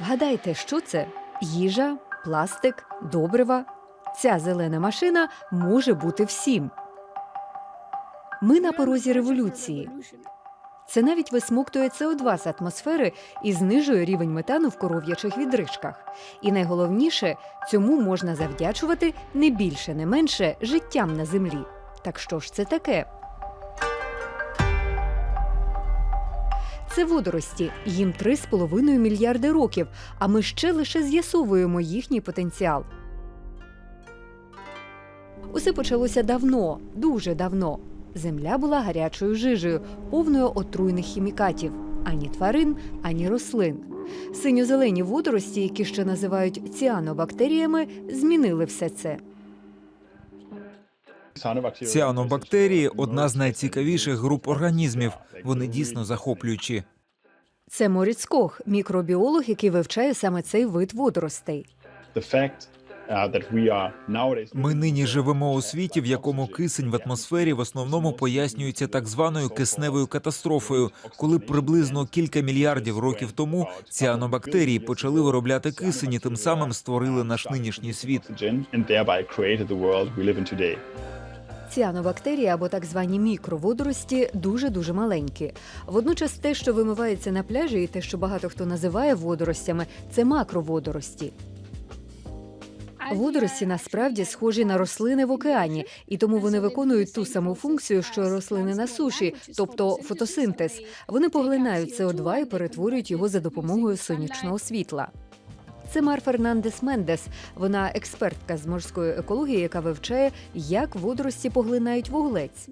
Вгадайте, що це? Їжа, пластик, добрива. Ця зелена машина може бути всім. Ми на порозі революції. Це навіть висмоктує СО2 з атмосфери і знижує рівень метану в коров'ячих відрижках. І найголовніше, цьому можна завдячувати не більше, не менше життям на землі. Так що ж це таке? Це водорості, їм 3,5 мільярди років, а ми ще лише з'ясовуємо їхній потенціал. Усе почалося давно, дуже давно. Земля була гарячою жижею, повною отруйних хімікатів ані тварин, ані рослин. Синьо-зелені водорості, які ще називають ціанобактеріями, змінили все це. Ціанобактерії одна з найцікавіших груп організмів. Вони дійсно захоплюючі. Це Моріц Кох, мікробіолог, який вивчає саме цей вид водоростей. Ми нині живемо у світі, в якому кисень в атмосфері в основному пояснюється так званою кисневою катастрофою, коли приблизно кілька мільярдів років тому ціанобактерії почали виробляти кисень і тим самим створили наш нинішній світ. Ціанобактерії або так звані мікроводорості дуже дуже маленькі. Водночас, те, що вимивається на пляжі, і те, що багато хто називає водоростями, це макроводорості. Водорості насправді схожі на рослини в океані, і тому вони виконують ту саму функцію, що рослини на суші, тобто фотосинтез. Вони поглинають СО2 і перетворюють його за допомогою сонячного світла. Це Мар Фернандес Мендес. Вона експертка з морської екології, яка вивчає, як водорості поглинають вуглець.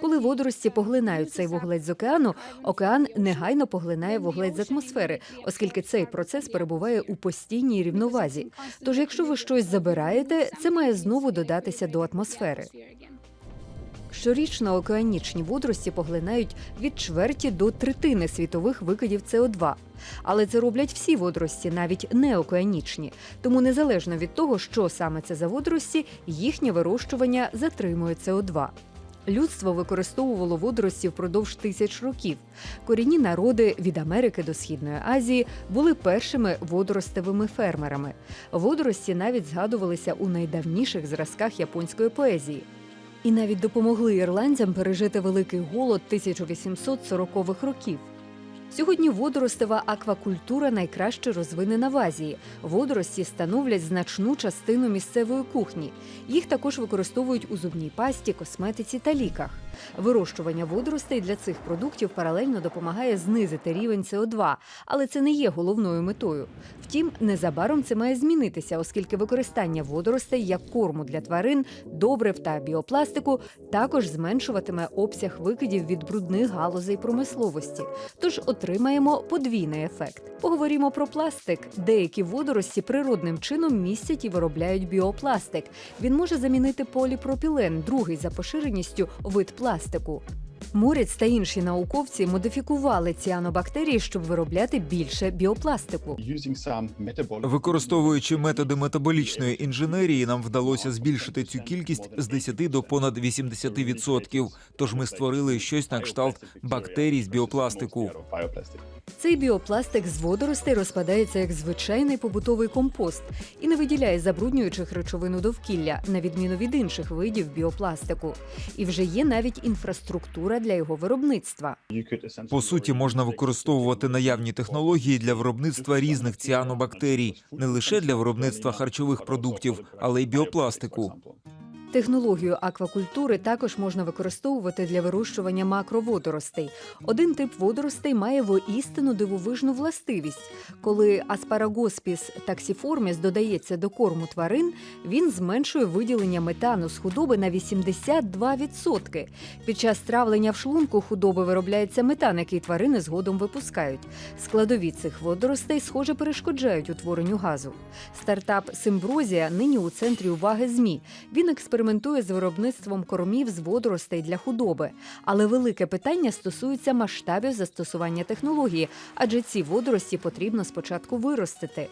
Коли водорості поглинають цей вуглець з океану, океан негайно поглинає вуглець з атмосфери, оскільки цей процес перебуває у постійній рівновазі. Тож, якщо ви щось забираєте, це має знову додатися до атмосфери. Щорічно океанічні водорості поглинають від чверті до третини світових викидів СО2. Але це роблять всі водорості, навіть не океанічні. Тому незалежно від того, що саме це за водорості, їхнє вирощування затримує СО2. Людство використовувало водорості впродовж тисяч років. Корінні народи від Америки до Східної Азії були першими водоростевими фермерами. Водорості навіть згадувалися у найдавніших зразках японської поезії. І навіть допомогли ірландцям пережити великий голод 1840-х років. Сьогодні водоростева аквакультура найкраще розвинена в Азії. Водорості становлять значну частину місцевої кухні. Їх також використовують у зубній пасті, косметиці та ліках. Вирощування водоростей для цих продуктів паралельно допомагає знизити рівень СО2, але це не є головною метою. Втім, незабаром це має змінитися, оскільки використання водоростей як корму для тварин, добрив та біопластику також зменшуватиме обсяг викидів від брудних галузей промисловості. Тож отримаємо подвійний ефект. Поговоримо про пластик. Деякі водорості природним чином містять і виробляють біопластик. Він може замінити поліпропілен, другий за поширеністю вид пластику. Морець та інші науковці модифікували ціанобактерії, щоб виробляти більше біопластику. Використовуючи методи метаболічної інженерії, нам вдалося збільшити цю кількість з 10 до понад 80%. Тож ми створили щось на кшталт бактерій з біопластику. Цей біопластик з водоростей розпадається як звичайний побутовий компост і не виділяє забруднюючих речовин у довкілля, на відміну від інших видів біопластику. І вже є навіть інфраструктура для його виробництва. По суті, можна використовувати наявні технології для виробництва різних ціанобактерій, не лише для виробництва харчових продуктів, але й біопластику. Технологію аквакультури також можна використовувати для вирощування макроводоростей. Один тип водоростей має воістину дивовижну властивість. Коли аспарагоспіс таксіформіс додається до корму тварин, він зменшує виділення метану з худоби на 82%. Під час травлення в шлунку худоби виробляється метан, який тварини згодом випускають. Складові цих водоростей, схоже, перешкоджають утворенню газу. Стартап Симброзія нині у центрі уваги ЗМІ. Він експериментує з виробництвом кормів з водоростей для худоби. Але велике питання стосується масштабів застосування технології, адже ці водорості потрібно спочатку виростити.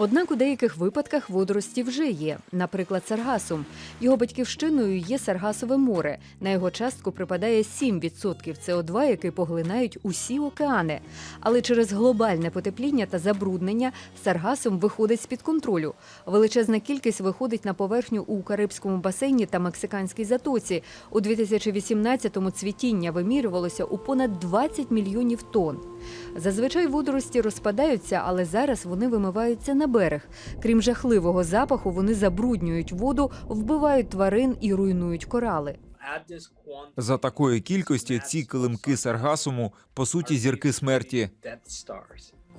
Однак у деяких випадках водорості вже є, наприклад, саргасум. Його батьківщиною є Саргасове море. На його частку припадає 7% СО2, який поглинають усі океани. Але через глобальне потепління та забруднення саргасум виходить з-під контролю. Величезна кількість виходить на поверхню у Карибському басейні та Мексиканській затоці. У 2018-му цвітіння вимірювалося у понад 20 мільйонів тонн. Зазвичай водорості розпадаються, але зараз вони вимиваються на берег. Крім жахливого запаху, вони забруднюють воду, вбивають тварин і руйнують корали. За такої кількості ці килимки саргасуму по суті зірки смерті.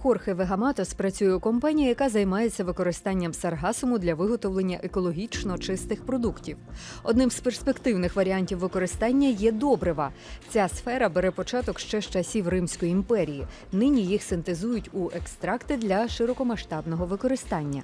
Хорхе Вегаматос працює у компанії, яка займається використанням саргасуму для виготовлення екологічно чистих продуктів. Одним з перспективних варіантів використання є добрива. Ця сфера бере початок ще з часів Римської імперії. Нині їх синтезують у екстракти для широкомасштабного використання.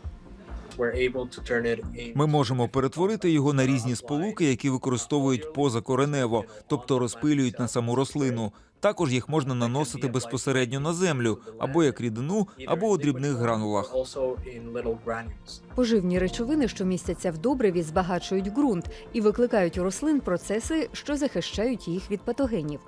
Ми можемо перетворити його на різні сполуки, які використовують позакоренево, тобто розпилюють на саму рослину. Також їх можна наносити безпосередньо на землю або як рідину, або у дрібних гранулах. Поживні речовини, що містяться в добриві, збагачують ґрунт і викликають у рослин процеси, що захищають їх від патогенів.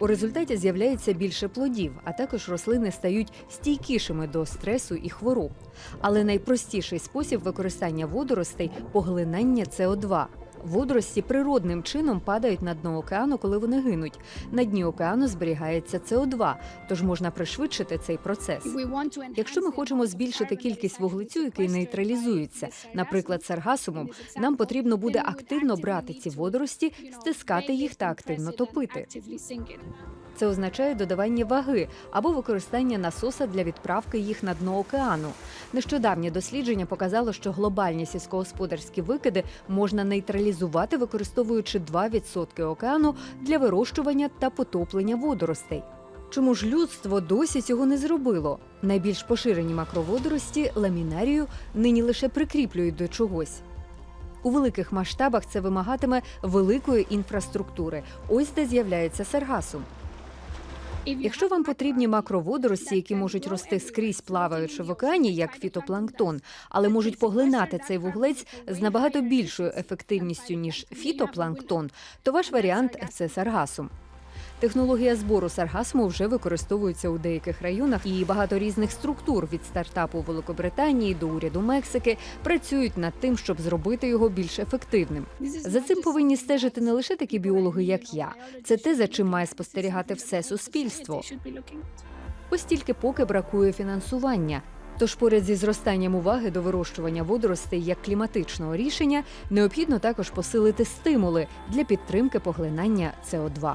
У результаті з'являється більше плодів, а також рослини стають стійкішими до стресу і хвороб. Але найпростіший спосіб використання водоростей поглинання СО2. Водорості природним чином падають на дно океану, коли вони гинуть. На дні океану зберігається СО2, тож можна пришвидшити цей процес. Якщо ми хочемо збільшити кількість вуглецю, який нейтралізується, наприклад, саргасумом, нам потрібно буде активно брати ці водорості, стискати їх та активно топити. Це означає додавання ваги або використання насоса для відправки їх на дно океану. Нещодавнє дослідження показало, що глобальні сільськогосподарські викиди можна нейтралізувати, використовуючи 2% океану для вирощування та потоплення водоростей. Чому ж людство досі цього не зробило? Найбільш поширені макроводорості ламінарію нині лише прикріплюють до чогось. У великих масштабах це вимагатиме великої інфраструктури. Ось де з'являється саргасум. Якщо вам потрібні макроводорості, які можуть рости скрізь плаваючи в океані, як фітопланктон, але можуть поглинати цей вуглець з набагато більшою ефективністю ніж фітопланктон, то ваш варіант це саргасум. Технологія збору саргасму вже використовується у деяких районах, і багато різних структур від стартапу Великобританії до уряду Мексики працюють над тим, щоб зробити його більш ефективним. За цим повинні стежити не лише такі біологи, як я. Це те, за чим має спостерігати все суспільство. Ось тільки поки бракує фінансування. Тож поряд зі зростанням уваги до вирощування водоростей як кліматичного рішення необхідно також посилити стимули для підтримки поглинання СО2.